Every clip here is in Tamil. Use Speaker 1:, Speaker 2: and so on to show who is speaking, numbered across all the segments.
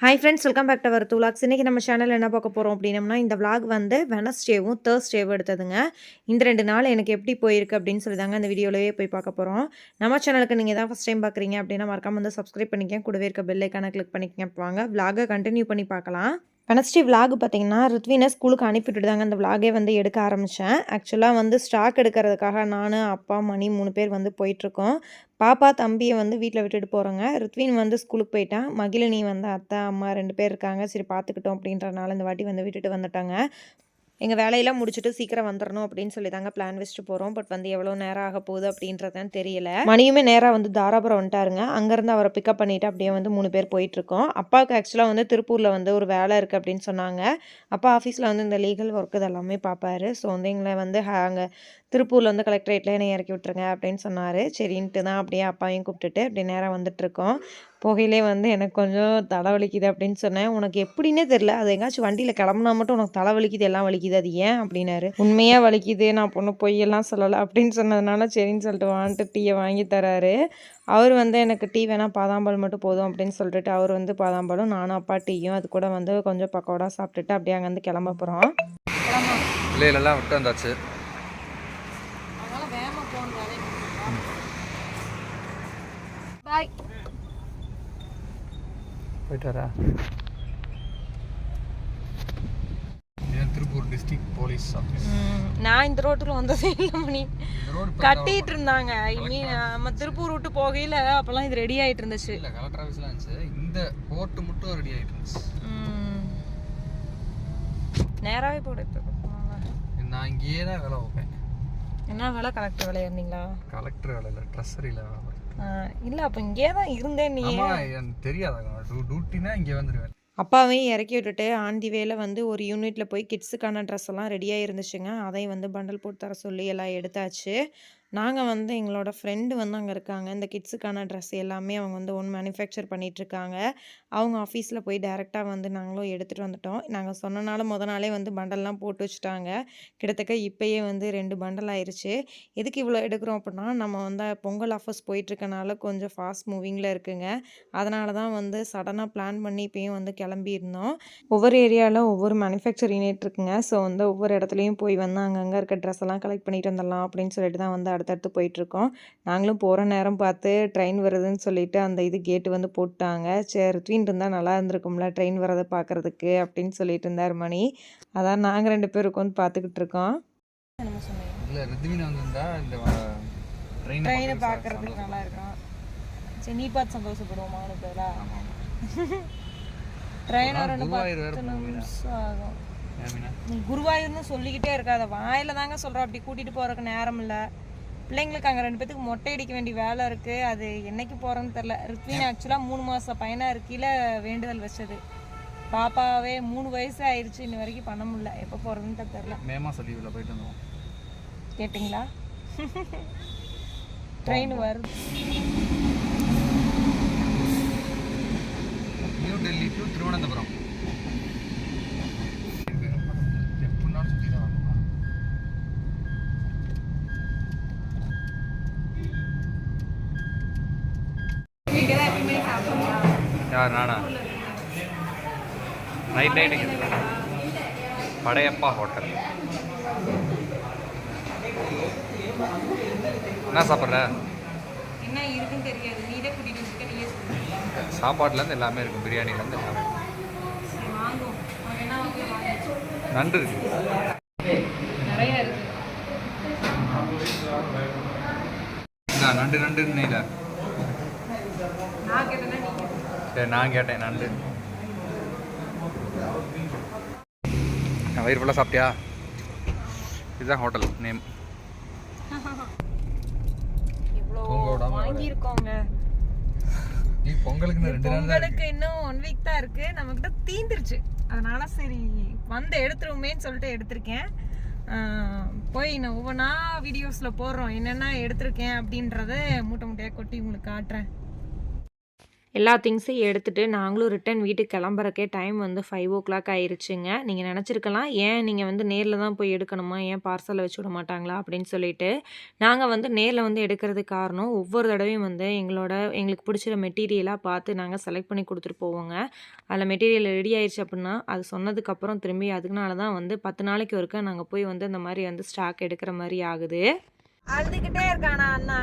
Speaker 1: Hi friends welcome back to our தூலாக்ஸ் இன்றைக்கி நம்ம சேனல் என்ன பார்க்க போகிறோம் அப்படின்னம்னா இந்த விளாக் வந்து வெனஸ்டேவும் தேர்ஸ்டேவும் எடுத்ததுங்க. இந்த ரெண்டு நாள் எனக்கு எப்படி போயிருக்கு அப்படின்னு சொல்லி தாங்க இந்த வீடியோலவே போய் பார்க்க போகிறோம் நம்ம சேனலுக்கு நீங்கள் தான் ஃபஸ்ட் டைம் பார்க்குறீங்க அப்படின்னா மறக்காம வந்து சப்ஸ்கிரைப் பண்ணிக்கங்க. கூடவே இருக்க பெல்லைக்கான கிளிக் பண்ணிக்கங்க. வாங்க விளாகை கண்டினியூ பண்ணி பார்க்கலாம். வெனஸ்டே விலாக் பார்த்தீங்கன்னா ருத்வினை ஸ்கூலுக்கு அனுப்பிட்டு தாங்க அந்த விலாகே வந்து எடுக்க ஆரம்பித்தேன் ஆக்சுவலாக வந்து ஸ்டாக் எடுக்கிறதுக்காக நான் அப்பா மணி மூணு பேர் வந்து போயிட்டுருக்கோம். பாப்பா தம்பியை வந்து வீட்டில் விட்டுட்டு போகிறோங்க ருத்வின் வந்து ஸ்கூலுக்கு போயிட்டான். மகிழினி வந்து அத்தை அம்மா ரெண்டு பேர் இருக்காங்க. சரி பார்த்துக்கிட்டோம் அப்படின்றனால இந்த வாட்டி வந்து விட்டுட்டு வந்துட்டாங்க. எங்கள் வேலையெல்லாம் முடிச்சுட்டு சீக்கிரம் வந்துடணும் அப்படின்னு சொல்லி தாங்க பிளான் வச்சுட்டு போகிறோம் பட் வந்து எவ்வளோ நேரம் ஆக போகுது அப்படின்றதான் தெரியல. மணியுமே நேராக வந்து தாராபுரம் வந்துட்டாருங்க. அங்கேருந்து அவரை பிக்கப் பண்ணிவிட்டு அப்படியே வந்து மூணு பேர் போயிட்டுருக்கோம். அப்பாவுக்கு ஆக்சுவலாக வந்து திருப்பூரில் வந்து ஒரு வேலை இருக்குது அப்படின்னு சொன்னாங்க. அப்பா ஆஃபீஸில் வந்து இந்த லீகல் ஒர்க் இதெல்லாமே பார்ப்பாரு ஸோ வந்து எங்களை வந்து அங்கே திருப்பூரில் வந்து கலெக்டரேட்டில் என்னை இறக்கி விட்ருங்க அப்படின்னு சொன்னார். சரின்ட்டு தான் அப்படியே அப்பாவையும் கூப்பிட்டுட்டு அப்படியே நேராக வந்துட்டுருக்கோம். புகையிலே வந்து எனக்கு கொஞ்சம் தலை வலிக்குது அப்படின்னு சொன்னேன். உனக்கு எப்படின்னே தெரில அது எங்காச்சும் வண்டியில் கிளம்புனா மட்டும் உனக்கு தலை வலிக்குது எல்லாம் வலிக்குது. அது ஏன் அப்படின்னாரு. உண்மையாக வலிக்குது நான் பொண்ணு பொய்யெல்லாம் சொல்லலை அப்படின்னு சொன்னதுனால சரின்னு சொல்லிட்டு வாங்கிட்டு டீயை வாங்கி தராரு. அவர் வந்து எனக்கு டீ வேணால் பாதாம்பால் மட்டும் போதும் அப்படின்னு சொல்லிட்டு அவர் வந்து பாதாம்பாலும் நானும் அப்பா டீயும் அது கூட வந்து கொஞ்சம் பக்கோடா சாப்பிட்டுட்டு அப்படியே அங்கேருந்து கிளம்ப போகிறோம்
Speaker 2: பிள்ளைகளெல்லாம் விட்டு வந்தாச்சு.
Speaker 1: பாய்
Speaker 2: போயிட்டு வரா திருப்பூர் டிஸ்ட்ரிக்ட் போலீஸ் ஆஃபீஸ்
Speaker 1: நான் இந்த ரோட்டுல வந்ததே இல்லை மணி. கட்டிட்டு இருந்தாங்க. ஐ மீன் நம்ம திருப்பூர் விட்டு போகையில அப்பெல்லாம் இது ரெடி ஆயிட்டு இருந்துச்சு.
Speaker 2: இல்லை கலெக்டர் ஆஃபீஸ்லாம் இருந்துச்சு. இந்த கோர்ட்டு மட்டும் ரெடி ஆகிட்டு இருந்துச்சு.
Speaker 1: ம். நேராவே போட்டு
Speaker 2: நான் இங்கேயே தான் வேலை வைப்பேன்
Speaker 1: என்ன வேலை? கலெக்டர் வேலையா இருந்தீங்களா?
Speaker 2: கலெக்டர் வேலை இல்லை ட்ரெஸ்ஸரியில் வேலை
Speaker 1: இல்ல அப்ப இங்கே தான் இருந்தேன் நீ.
Speaker 2: ஆமா எனக்கு தெரியாதா. டியூட்டினா இங்கே வந்துடுவேன்
Speaker 1: அப்பாவையும் இறக்கி விட்டுட்டு ஆண்டி வேலை வந்து ஒரு யூனிட்டில் போய் கிட்ஸுக்கான ட்ரெஸ் எல்லாம் ரெடியாக இருந்துச்சுங்க அதையும் வந்து பண்டல் போட்டு தர சொல்லி எல்லாம் எடுத்தாச்சு. நாங்கள் வந்து எங்களோட ஃப்ரெண்டு வந்து அங்கே இருக்காங்க. இந்த கிட்ஸுக்கான ட்ரெஸ் எல்லாமே அவங்க வந்து ஒன் மேனுஃபேக்சர் பண்ணிகிட்ருக்காங்க அவங்க ஆஃபீஸில் போய் டேரெக்டாக வந்து நாங்களும் எடுத்துகிட்டு வந்துட்டோம். நாங்கள் சொன்னனால முத நாளே வந்து பண்டல்லாம் போட்டு வச்சுட்டாங்க. கிட்டத்தட்ட இப்போயே வந்து ரெண்டு பண்டல் ஆயிடுச்சு எதுக்கு இவ்வளோ எடுக்கிறோம் அப்படின்னா நம்ம வந்து பொங்கல் ஆஃபர்ஸ் போயிட்டுருக்கனால கொஞ்சம் ஃபாஸ்ட் மூவிங்கில் இருக்குங்க. அதனால தான் வந்து சடனாக பிளான் பண்ணி இப்போயும் வந்து கிளம்பியிருந்தோம் ஒவ்வொரு ஏரியாவில் ஒவ்வொரு மேனுஃபேக்சர் யூனிட் இருக்குங்க. ஸோ வந்து ஒவ்வொரு இடத்துலையும் போய் வந்து அங்கங்கே இருக்க ட்ரெஸ் எல்லாம் கலெக்ட் பண்ணிட்டு வந்துடலாம் அப்படின்னு சொல்லிட்டு தான் வந்து அடுத்தடுத்து போயிட்டுருக்கோம். நாங்களும் போகிற நேரம் பார்த்து ட்ரெயின் வருதுன்னு சொல்லிட்டு அந்த இது கேட்டு வந்து போட்டாங்க. சரி ரிட்வீன் இருந்தால் நல்லா இருந்திருக்கும்ல ட்ரெயின் வரதை பார்க்குறதுக்கு அப்படின்னு சொல்லிட்டு இருந்தார் மணி. அதான் நாங்கள் ரெண்டு பேரும் உட்காந்து பார்த்துக்கிட்டு இருக்கோம்.
Speaker 2: இல்லை ரித்வின் வந்திருந்தா இந்த ட்ரெயின்
Speaker 1: பார்க்கறதுக்கு நல்லா இருக்கும். சரி நீ பார்த்து சந்தோஷப்படுவோம் பேரா? ட்ரெயின் ரெண்டு பத்து நிமிஷம் ஆகும். குருவாயூர்னு சொல்லிக்கிட்டே இருக்காத. வாயில தாங்க சொல்ற அப்படி கூட்டிட்டு போறதுக்கு நேரம் இல்ல. பிள்ளைங்களுக்கு அங்க ரெண்டு பேத்துக்கு மொட்டை அடிக்க வேண்டிய வேலை இருக்கு. அது என்னைக்கு போறேன்னு தெரியல. ருத்வின் ஆக்சுவலா மூணு மாசம் பையனா இருக்கையில வேண்டுதல் வச்சது. பாப்பாவே மூணு வயசு ஆயிருச்சு. இன்ன வரைக்கும் பண்ண முடியல. எப்போ போறதுன்னு தான் தெரியல.
Speaker 2: மே மாதம் லீவில் போயிட்டு வந்தோம்.
Speaker 1: கேட்டிங்களா? ட்ரெயின் வருது.
Speaker 2: நியூ டெல்லி டு திருவனந்தபுரம் எப்படினாலும் சுற்றி தான் வரணும் யார் நானா? நைட் நைட்டு படையப்பா ஹோட்டல் என்ன சாப்பிட்ற?
Speaker 1: என்ன இருக்குன்னு தெரியாது. நீதே கூட்டிட்டு வந்துட்டு நீயே சொல்லு.
Speaker 2: சாப்பாடுலேருந்து எல்லாமே இருக்கும் பிரியாணிலேருந்து எல்லாமே. நண்டு இருக்கு.
Speaker 1: நிறைய இருக்கு.
Speaker 2: நண்டு நண்டு நெய்ல.
Speaker 1: நான் கேட்டேன்னா நீங்க
Speaker 2: சரி நான் கேட்டேன் நண்டு. நான் வயிறு ஃபுல்லாக சாப்பிட்டியா? இதுதான் ஹோட்டல் நேம்.
Speaker 1: வாங்கியிருக்கோங்க.
Speaker 2: நீ பொங்கலுக்கு ரெண்டு நாள்
Speaker 1: பொங்கலுக்கு இன்னும் ஒன் வீக் தான் இருக்கு. நம்மகிட்ட தீந்துருச்சு. அதனால சரி வந்து எடுத்துருவோமேன்னு சொல்லிட்டு எடுத்திருக்கேன். ஆஹ் போய் நான் ஒவ்வொன்றா வீடியோஸில் போடுறோம். என்னென்ன எடுத்திருக்கேன் அப்படின்றத மூட்டை மூட்டையாக கொட்டி உங்களுக்கு காட்டுறேன். எல்லா திங்ஸையும் எடுத்துகிட்டு நாங்களும் ரிட்டன் வீட்டுக்கு கிளம்புறக்கே டைம் வந்து ஃபைவ் ஓ கிளாக் ஆயிடுச்சுங்க நீங்கள் நினச்சிருக்கலாம் ஏன் நீங்கள் வந்து நேரில் தான் போய் எடுக்கணுமா? ஏன் பார்சலில் வச்சு விட மாட்டாங்களா? அப்படின்னு சொல்லிட்டு நாங்கள் வந்து நேரில் வந்து எடுக்கிறதுக்கு காரணம் ஒவ்வொரு தடவையும் வந்து எங்களோட எங்களுக்கு பிடிச்சிற மெட்டீரியலாக பார்த்து நாங்கள் செலக்ட் பண்ணி கொடுத்துட்டு போவோங்க. அதில் மெட்டீரியல் ரெடி ஆயிடுச்சு அப்படின்னா அது சொன்னதுக்கப்புறம் திரும்பி அதுக்குனால தான் வந்து பத்து நாளைக்கு ஒருக்கா நாங்கள் போய் வந்து இந்த மாதிரி வந்து ஸ்டாக் எடுக்கிற மாதிரி ஆகுது. அழுதுகிட்டே இருக்கானா அண்ணா?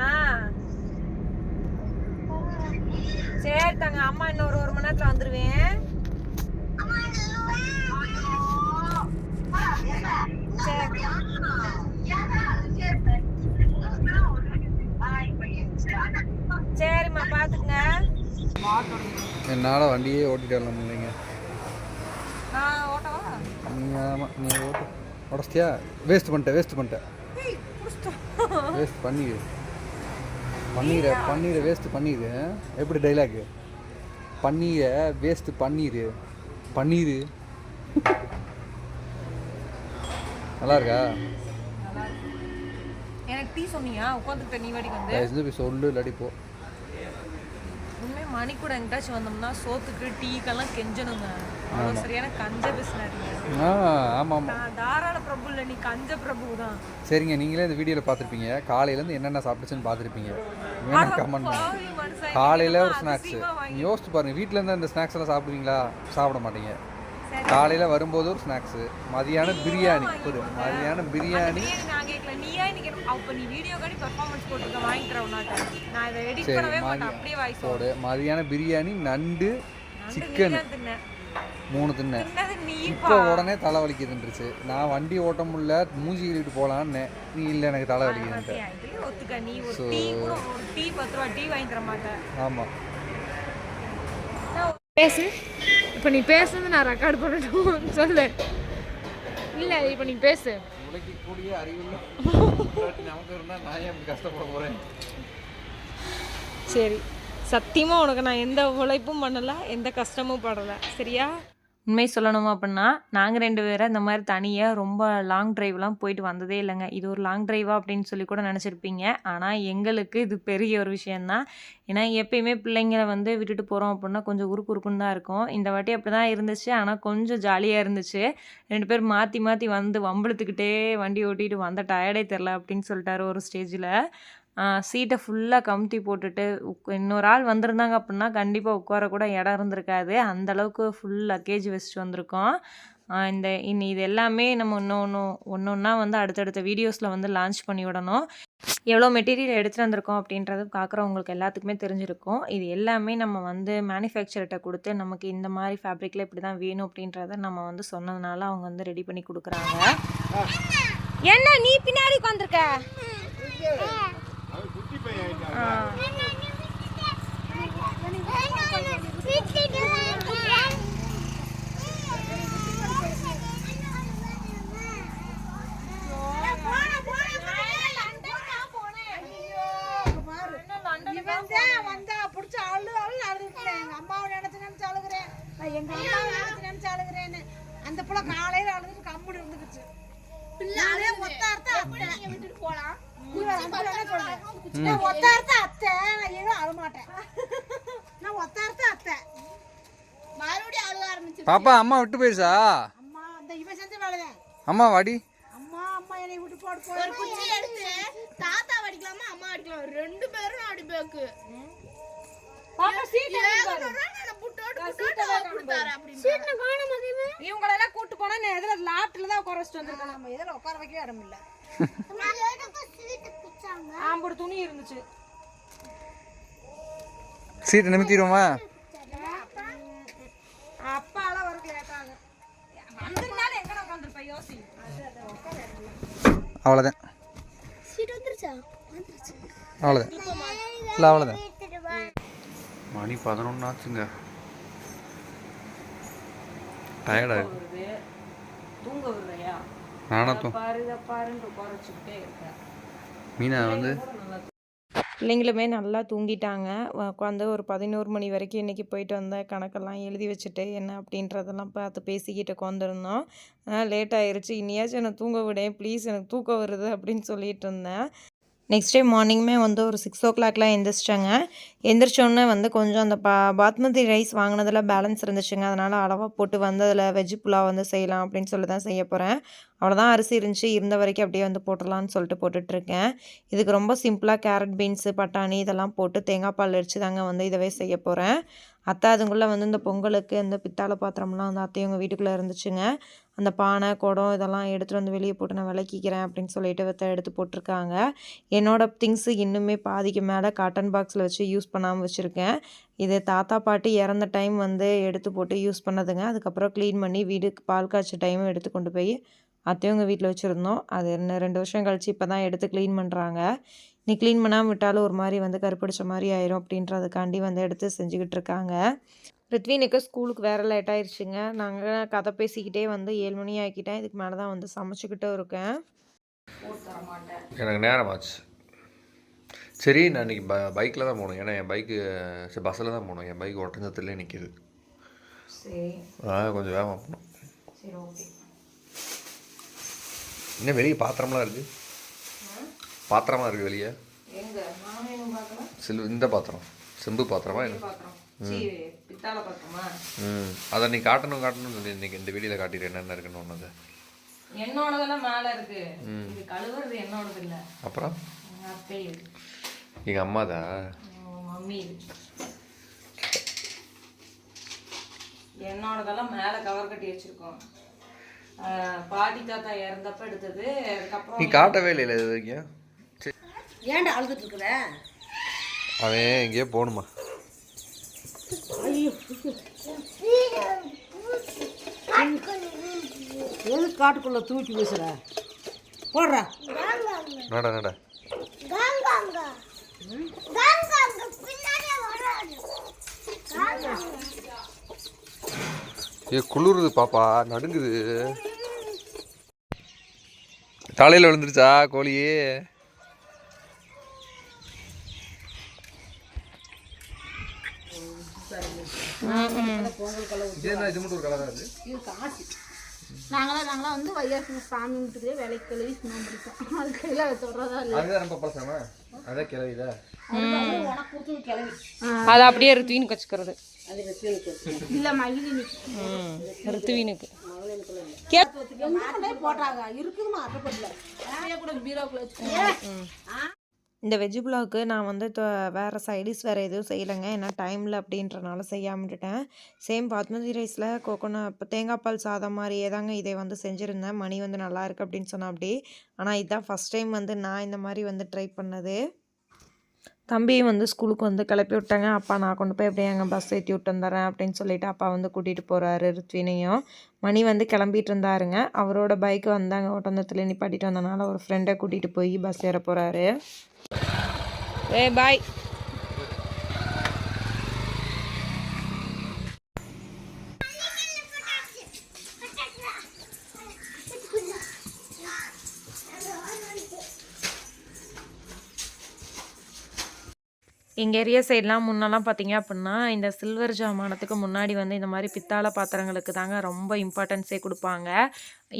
Speaker 1: சரி தாங்க அம்மா இன்னும் ஒரு மணி நேரத்தில் வந்துடுவேன் சரிம்மா பார்த்துக்குங்க.
Speaker 2: என்னால் வண்டியே ஓட்டிட்டு வரலாம் இல்லைங்க
Speaker 1: நான் ஓட்டவா?
Speaker 2: நீங்கள் ஆமாம் நீ ஓட்டு. உடச்சிட்டியா? வேஸ்ட் பண்ணிட்டேன் வேஸ்ட் பண்ணிட்டேன். வேஸ்ட் பண்ணிடு. பன்னீரை பன்னீரை வேஸ்ட் பண்ணிடு எப்படி டைலாக் பன்னீரை வேஸ்ட் பன்னீர். பன்னீர். நல்லா இருக்கா?
Speaker 1: எனக்கு டீ சொன்னியா? உட்காந்துக்கிட்ட நீ வாடிக்கு வந்து.
Speaker 2: தயவு செஞ்சு போய் சொல்லு இல்லாட்டி போ.
Speaker 1: உண்மையாக மணி கூட எங்கிட்டாச்சும் வந்தோம்னா சோத்துக்கு டீக்கெல்லாம் கெஞ்சணுங்க. சரியான கஞ்ச பிஸ்னாரிங்க
Speaker 2: ஆ ஆமாம் ஆமாம்
Speaker 1: நான் தாராள பிரபு இல்லை நீ கஞ்ச பிரபு தான்
Speaker 2: சரிங்க நீங்களே இந்த வீடியோவில் பார்த்துருப்பீங்க. காலையிலேருந்து என்னென்ன சாப்பிட்டுச்சுன்னு பார்த்துருப்பீங்க. வேணா கமெண்ட் பண்ணுங்க. காலையில் ஒரு ஸ்நாக்ஸு யோசிச்சு பாருங்க வீட்டில் இருந்தால் இந்த ஸ்நாக்ஸ் எல்லாம் சாப்பிடுவீங்களா? சாப்பிட மாட்டீங்க. காலையில் வரும்போது ஒரு ஸ்நாக்ஸு மதியானம் பிரியாணி. ஒரு மதியானம் பிரியாணி. சரி போடு. மதியானம் பிரியாணி நண்டு சிக்கன் மூணு தின்னேன் இப்போ உடனே தலை வலிக்குதுன்றுச்சு. நான் வண்டி ஓட்ட முடியல மூஞ்சி கழுவிட்டு போகலான்னு நீ இல்லை எனக்கு தலை வலிக்குதுன்ட்டு.
Speaker 1: பாத்தியா, இதுலயும் ஒத்துக்க. நீ ஒரு டீ கூட ஒரு டீ பத்து ரூபா டீ வாங்கி தர மாட்டேன்.
Speaker 2: ஆமாம்
Speaker 3: பேசு. இப்போ நீ பேசுனது நான் ரெக்கார்ட் பண்ணட்டும் சொல்லு இல்லை இப்போ நீ பேசு.
Speaker 2: உழைக்கக்கூடிய அறிவுள்ள நமக்கு இருந்தால் நான் ஏன் கஷ்டப்பட போகிறேன்
Speaker 1: சரி. சத்தியமா உனக்கு நான் எந்த உழைப்பும் பண்ணல எந்த கஷ்டமும் படல. சரியா? உண்மை சொல்லணும் அப்படின்னா நாங்கள் ரெண்டு பேரும் இந்த மாதிரி தனியாக ரொம்ப லாங் ட்ரைவ்லாம் போயிட்டு வந்ததே இல்லைங்க. இது ஒரு லாங் ட்ரைவா அப்படின்னு சொல்லி கூட நினச்சிருப்பீங்க. ஆனால் எங்களுக்கு இது பெரிய ஒரு விஷயந்தான் ஏன்னா எப்பயுமே பிள்ளைங்களை வந்து விட்டுட்டு போகிறோம் அப்படின்னா கொஞ்சம் உருக்கு உருக்குன்னு தான் இருக்கும். இந்த வாட்டி அப்படி தான் இருந்துச்சு. ஆனால் கொஞ்சம் ஜாலியாக இருந்துச்சு. ரெண்டு பேர் மாற்றி மாற்றி வந்து வம்பளத்துக்கிட்டே வண்டி ஓட்டிகிட்டு வந்த டயர்டே தெரில அப்படின்னு சொல்லிட்டாரு ஒரு ஸ்டேஜில் சீட்டை ஃபுல்லாக கமுத்தி போட்டுட்டு உக்- இன்னொரு ஆள் வந்திருந்தாங்க அப்படின்னா கண்டிப்பாக உட்கார கூட இடம் இருந்திருக்காது. அந்த அளவுக்கு ஃபுல் லக்கேஜ் வச்சுட்டு வந்திருக்கோம். இந்த இனி இது எல்லாமே நம்ம இன்னும் ஒன்று ஒன்று ஒன்றா வந்து அடுத்தடுத்த வீடியோஸில் வந்து லான்ச் பண்ணி விடணும். எவ்வளோ மெட்டீரியல் எடுத்துகிட்டு வந்திருக்கோம் அப்படின்றது பார்க்குறவங்களுக்கு எல்லாத்துக்குமே தெரிஞ்சிருக்கும். இது எல்லாமே நம்ம வந்து மேனுஃபேக்சர்கிட்ட கொடுத்து நமக்கு இந்த மாதிரி ஃபேப்ரிக்கில் இப்படி தான் வேணும் அப்படின்றத நம்ம வந்து சொன்னதுனால அவங்க வந்து ரெடி பண்ணி கொடுக்குறாங்க. என்ன நீ பின்னாடி உட்காந்துருக்க
Speaker 4: இவன்
Speaker 2: பாப்பா அம்மா விட்டு போயிடுச்சா
Speaker 4: அம்மா அந்த இவன் செஞ்ச வேலைதான்.
Speaker 2: அம்மா வாடி.
Speaker 4: அம்மா அம்மா என்னை விட்டு
Speaker 5: ஒரு குச்சி எடுத்து தாத்தா அடிக்கலாமா அம்மா அடிக்கலாம் ரெண்டு பேரும் அடிப்பேக்கு
Speaker 1: இவங்களெல்லாம் கூட்டு போனா நான் எதுல லாப்ட்ல தான் உட்கார வச்சுட்டு வந்திருக்கேன்.
Speaker 4: நம்ம இதில் உட்கார வைக்கவே இடம் இல்லை.
Speaker 1: ஆம்பூர் துணி இருந்துச்சு.
Speaker 2: சீட்டை நிமித்திடுவோமா? அவ்வளோதான் அவ்வளோதான் இல்லை அவ்வளோதான் மணி பதினொன்று ஆச்சுங்க. டயர்டா
Speaker 1: தூங்க
Speaker 2: தூ மீனா வந்து
Speaker 1: பிள்ளைங்களுமே நல்லா தூங்கிட்டாங்க. உட்காந்து ஒரு பதினோரு மணி வரைக்கும் இன்றைக்கி போயிட்டு வந்த கணக்கெல்லாம் எழுதி வச்சுட்டு என்ன அப்படின்றதெல்லாம் பார்த்து பேசிக்கிட்டு உட்காந்துருந்தோம் லேட் ஆயிடுச்சு இனியாச்சும் என்னை தூங்க விடேன் ப்ளீஸ் எனக்கு தூக்கம் வருது அப்படின்னு சொல்லிட்டு இருந்தேன். நெக்ஸ்ட் டே மார்னிங்குமே வந்து ஒரு சிக்ஸ் ஓ கிளாக்லாம் எந்திரிச்சிட்டாங்க. எந்திரிச்சோடனே வந்து கொஞ்சம் அந்த பா பாத்மதி ரைஸ் வாங்கினதில் பேலன்ஸ் இருந்துச்சுங்க. அதனால் அளவாக போட்டு வந்து அதில் வெஜ் புலாவ் வந்து செய்யலாம் அப்படின்னு சொல்லி தான் செய்ய போகிறேன் அவ்வளோதான் அரிசி இருந்துச்சு. இருந்த வரைக்கும் அப்படியே வந்து போட்டுடலான்னு சொல்லிட்டு போட்டுட்ருக்கேன். இதுக்கு ரொம்ப சிம்பிளாக கேரட் பீன்ஸு பட்டாணி இதெல்லாம் போட்டு தேங்காய் பால் அடிச்சு தாங்க வந்து இதவே செய்ய போகிறேன் அத்தை அதுக்குள்ளே வந்து இந்த பொங்கலுக்கு இந்த பித்தாளை பாத்திரம்லாம் வந்து அத்தையவங்க வீட்டுக்குள்ளே இருந்துச்சுங்க. அந்த பானை குடம் இதெல்லாம் எடுத்துகிட்டு வந்து வெளியே போட்டு நான் விளக்கிக்கிறேன் அப்படின்னு சொல்லிட்டு வித்த எடுத்து போட்டிருக்காங்க. என்னோடய திங்ஸு இன்னுமே பாதிக்கு மேலே காட்டன் பாக்ஸில் வச்சு யூஸ் பண்ணாமல் வச்சுருக்கேன். இது தாத்தா பாட்டி இறந்த டைம் வந்து எடுத்து போட்டு யூஸ் பண்ணதுங்க. அதுக்கப்புறம் க்ளீன் பண்ணி வீடுக்கு பால் காய்ச்ச டைமும் எடுத்து கொண்டு போய் அத்தையவங்க வீட்டில் வச்சுருந்தோம். அது என்ன ரெண்டு வருஷம் கழிச்சு இப்போ தான் எடுத்து க்ளீன் பண்ணுறாங்க நீ க்ளீன் பண்ணாமல் விட்டாலும் ஒரு மாதிரி வந்து கருப்பிடிச்ச மாதிரி ஆயிரும் அப்படின்றதுக்காண்டி வந்து எடுத்து செஞ்சுக்கிட்டு இருக்காங்க. ரித்வினுக்கு ஸ்கூலுக்கு வேறு லேட் ஆயிடுச்சுங்க நாங்கள் கதை பேசிக்கிட்டே வந்து ஏழு மணி ஆக்கிட்டேன். இதுக்கு மேலே தான் வந்து சமைச்சிக்கிட்டும் இருக்கேன்.
Speaker 2: எனக்கு நேரம் ஆச்சு சரி நான் இன்னைக்கு ப பைக்கில் தான் போகணும். ஏன்னா என் பைக்கு சரி பஸ்ஸில் தான் போகணும். என் பைக் ஒட்டஞ்சத்துலேயே நிற்கிது
Speaker 1: சரி.
Speaker 2: அதனால் கொஞ்சம் வேகமாக போகணும்.
Speaker 1: சரி ஓகே
Speaker 2: இன்னும் வெளியே பாத்திரம்லாம் இருக்குது பாத்திரமா இருக்குது வெளியே? சில் இந்த பாத்திரம். செம்பு பாத்திரமா என்ன? ம். அதை நீ காட்டணும் காட்டணும்னு சொல்லி இன்னைக்கு இந்த வீடியோவில் காட்டிடுறேன் என்னென்ன இருக்குன்னு ஒன்று
Speaker 1: என்னோடதெல்லாம் மேலே இருக்கு. இது கழுவுறது என்னோடது இல்லை.
Speaker 2: அப்புறம்?
Speaker 1: எங்கள்
Speaker 2: அம்மாதா?
Speaker 1: மம்மி என்னோடதெல்லாம் மேலே கவர் கட்டி வச்சிருக்கோம். பாட்டி தாத்தா இறந்தப்ப எடுத்தது.
Speaker 2: நீ
Speaker 1: அதுக்கப்புறம்
Speaker 2: காட்டவே இல்லை இது வரைக்கும்?
Speaker 4: ஏன்டா அழுதுட்டு இருக்கிற?
Speaker 2: அவன் எங்கேயோ போகணுமா?
Speaker 4: எது காட்டுக்குள்ள தூக்கி வீசுற? போடுறா.
Speaker 2: நட நட ஏ குளிருது பாப்பா நடுங்குது. தலையில் விழுந்துருச்சா கோழி? இது
Speaker 5: நாங்களாம் நாங்களாம் வந்து வையாசி சாமி வேலைக்கு கழுவி பிடிப்போம் அது கையில் சொல்கிறதா இல்லை
Speaker 2: அதுதான் ரொம்ப பழசாமா அதான் கிளவிதா
Speaker 1: அதை அப்படியே ரித்வீனுக்கு வச்சுக்கிறது
Speaker 5: இல்லை மகிழினி
Speaker 1: ம் ரித்வீனுக்கு
Speaker 4: போட்டாங்க. இருக்குதுமா அட்டைப்பட்டில்
Speaker 5: கூட பீரோக்குள்ள வச்சு
Speaker 1: இந்த வெஜ் புலாவுக்கு நான் வந்து வேறு சைடிஸ் வேறு எதுவும் செய்யலைங்க. ஏன்னா டைமில் அப்படின்றனால செய்யாமட்டுட்டேன் சேம் பாத்மதி ரைஸில் கோகோனட் இப்போ தேங்காய் பால் சாதம் மாதிரியே தாங்க இதை வந்து செஞ்சுருந்தேன். மணி வந்து நல்லா இருக்குது அப்படின்னு சொன்னால் அப்படி ஆனால் இதுதான் ஃபஸ்ட் டைம் வந்து நான் இந்த மாதிரி வந்து ட்ரை பண்ணது. தம்பியும் வந்து ஸ்கூலுக்கு வந்து கிளப்பி விட்டாங்க. அப்பா நான் கொண்டு போய் அப்படியே அங்கே பஸ் ஏற்றி விட்டு வந்துடுறேன் அப்படின்னு சொல்லிட்டு அப்பா வந்து கூட்டிகிட்டு போகிறாரு ருத்வினையும். மணி வந்து கிளம்பிட்டு இருந்தாருங்க. அவரோட பைக்கு வந்தாங்க. ஒட்டந்தத்தில் நிப்பாட்டிட்டு வந்தனால ஒரு ஃப்ரெண்டை கூட்டிகிட்டு போய் பஸ் ஏற போகிறாரு ஏ பாய் எங்கள் ஏரியா சைட்லாம் முன்னெல்லாம் பார்த்தீங்க அப்படின்னா இந்த சில்வர் ஜாமானத்துக்கு முன்னாடி வந்து இந்த மாதிரி பித்தாளை பாத்திரங்களுக்கு தாங்க ரொம்ப இம்பார்ட்டன்ஸே கொடுப்பாங்க.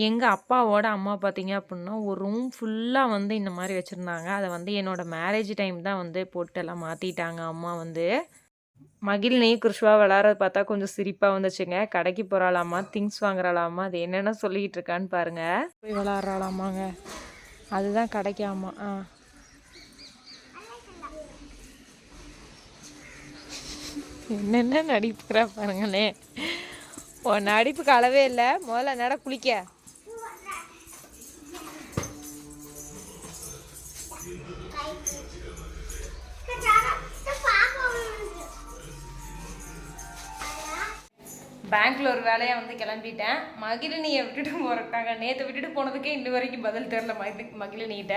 Speaker 1: எங்கள் அப்பாவோட அம்மா பார்த்தீங்க அப்படின்னா ஒரு ரூம் ஃபுல்லாக வந்து இந்த மாதிரி வச்சுருந்தாங்க. அதை வந்து என்னோடய மேரேஜ் டைம் தான் வந்து போட்டு எல்லாம் மாற்றிட்டாங்க அம்மா வந்து. மகிழினி குருஷ்வா விளாட்றத பார்த்தா கொஞ்சம் சிரிப்பாக வந்துச்சுங்க. கடைக்கு போகிறாளாமா திங்ஸ் வாங்குறாளாமா அது என்னென்ன சொல்லிக்கிட்டு இருக்கான்னு பாருங்கள் போய் விளாட்றாளாமாங்க அதுதான் கிடைக்காமா ஆ. என்னென்ன நடிப்புக்கிறா பாருங்களே. உன் நடிப்புக்கு அளவே இல்லை. முதல்ல நட குளிக்க? பெங்களூர் வேலையை வேலையாக வந்து கிளம்பிட்டேன். மகிழினியை விட்டுட்டு போகிறாங்க நேற்று விட்டுட்டு போனதுக்கே இன்ன வரைக்கும் பதில் தெரில மகி மகிழினிகிட்ட.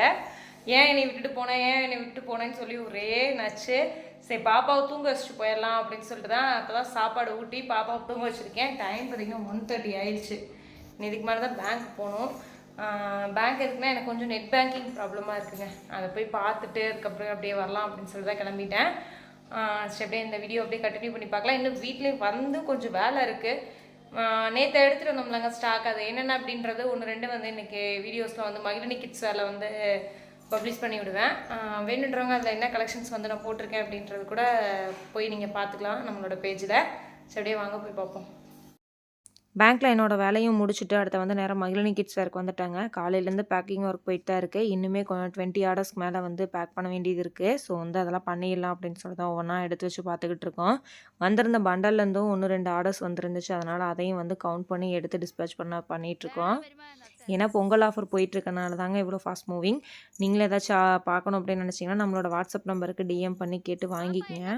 Speaker 1: ஏன் என்னை விட்டுட்டு போனேன் ஏன் என்னை விட்டுட்டு போனேன்னு சொல்லி ஒரே நச்சு. சரி பாப்பாவை தூங்க வச்சுட்டு போயிடலாம் அப்படின்னு சொல்லிட்டு தான் அப்போ தான் சாப்பாடு ஊட்டி பாப்பாவை தூங்க வச்சுருக்கேன். டைம் பார்த்திங்கன்னா ஒன் தேர்ட்டி ஆயிடுச்சு. இன்னும் இதுக்கு மேலே தான் பேங்க் போகணும் பேங்க் இருக்குன்னா எனக்கு கொஞ்சம் நெட் பேங்கிங் ப்ராப்ளமாக இருக்குங்க. அதை போய் பார்த்துட்டு அதுக்கப்புறம் அப்படியே வரலாம் அப்படின்னு சொல்லி தான் கிளம்பிட்டேன். சரி அப்படியே இந்த வீடியோ அப்படியே கண்டினியூ பண்ணி பார்க்கலாம். இன்னும் வீட்லேயும் வந்து கொஞ்சம் வேலை இருக்குது நேற்று எடுத்துகிட்டு வந்தோம்லங்க ஸ்டாக் அது. என்னென்ன அப்படின்றது ஒன்று ரெண்டு வந்து இன்றைக்கி வீடியோஸில் வந்து மகிழினி கிட்ஸ் வேலை வந்து பப்ளிஷ் பண்ணி விடுவேன் வேணுன்றவங்க அதில் என்ன கலெக்ஷன்ஸ் வந்து நான் போட்டிருக்கேன் அப்படின்றது கூட போய் நீங்கள் பார்த்துக்கலாம் நம்மளோட பேஜில் சரி அப்படியே வாங்க போய் பார்ப்போம். பேங்க்கில் என்னோட வேலையும் முடிச்சுட்டு அடுத்த வந்து நேரம் மகிழினி கிட்ஸ் வேர்க்கு வந்துட்டாங்க. காலையிலேருந்து பேக்கிங் ஒர்க் போயிட்டு தான் இருக்குது இன்னுமே கொஞ்சம் டுவெண்ட்டி ஆர்டர்ஸ்க்கு மேலே வந்து பேக் பண்ண வேண்டியது இருக்குது ஸோ வந்து அதெல்லாம் பண்ணிடலாம் அப்படின்னு சொல்லி தான் ஒவ்வொன்றா எடுத்து வச்சு பார்த்துக்கிட்டு இருக்கோம். வந்திருந்த பண்டல்லேருந்தும் ஒன்று ரெண்டு ஆர்டர்ஸ் வந்துருந்துச்சு. அதனால் அதையும் வந்து கவுண்ட் பண்ணி எடுத்து டிஸ்பேச் பண்ண பண்ணிகிட்ருக்கோம் ஏன்னா பொங்கல் ஆஃபர் போயிட்டுருக்கனால தாங்க இவ்வளோ ஃபாஸ்ட் மூவிங் நீங்களும் ஏதாச்சும் பார்க்கணும் அப்படின்னு நினச்சிங்கன்னா நம்மளோட வாட்ஸ்அப் நம்பருக்கு டிஎம் பண்ணி கேட்டு வாங்கிக்கங்க.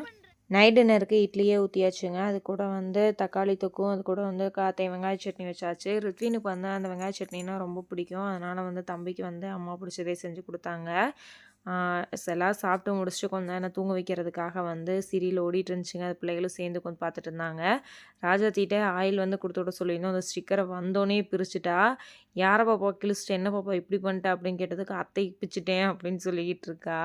Speaker 1: நைட் டின்னருக்கு இட்லியே ஊற்றியாச்சுங்க அது கூட வந்து தக்காளி தொக்கும் அது கூட வந்து காத்தை வெங்காய சட்னி வச்சாச்சு. ரித்வினுக்கு வந்து அந்த வெங்காய சட்னினா ரொம்ப பிடிக்கும். அதனால் வந்து தம்பிக்கு வந்து அம்மா பிடிச்சதே செஞ்சு கொடுத்தாங்க. எல்லாம் சாப்பிட்டு முடிச்சுட்டு கொஞ்ச நேரம் தூங்க வைக்கிறதுக்காக வந்து சீரியல் ஓடிட்டு இருந்துச்சுங்க. அது பிள்ளைகளும் சேர்ந்து கொஞ்சம் பார்த்துட்டு இருந்தாங்க. ராஜா ராஜாத்திட்ட ஆயில் வந்து கொடுத்து விட சொல்லியிருந்தோம். அந்த ஸ்டிக்கரை வந்தோடனே பிரிச்சுட்டா. யாரை பாப்பா கிழிச்சிட்டு என்ன பாப்பா இப்படி பண்ணிட்ட? அப்படின்னு கேட்டதுக்கு அத்தை பிச்சுட்டேன் அப்படின்னு சொல்லிக்கிட்டு இருக்கா.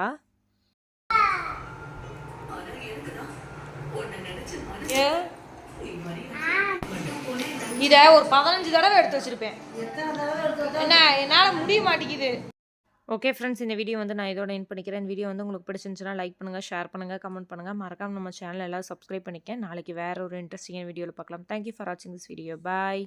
Speaker 1: இதை ஒரு பதினஞ்சு தடவை எடுத்து வச்சிருப்பேன். என்ன என்னால் முடிய மாட்டேங்குது. ஓகே ஃப்ரெண்ட்ஸ் இந்த வீடியோ வந்து நான் இதோட என் பண்ணிக்கிறேன். இந்த வீடியோ வந்து உங்களுக்கு பிடிச்சிருந்துச்சுன்னா லைக் பண்ணுங்கள் ஷேர் பண்ணுங்கள் கமெண்ட் பண்ணுங்கள் மறக்காம நம்ம சேனல் எல்லாம் சப்ஸ்கிரைப் பண்ணிக்க. நாளைக்கு வேறு ஒரு இன்ட்ரெஸ்டிங்கான வீடியோவில் பார்க்கலாம். தேங்க்யூ ஃபார் வாட்சிங் திஸ் வீடியோ பாய்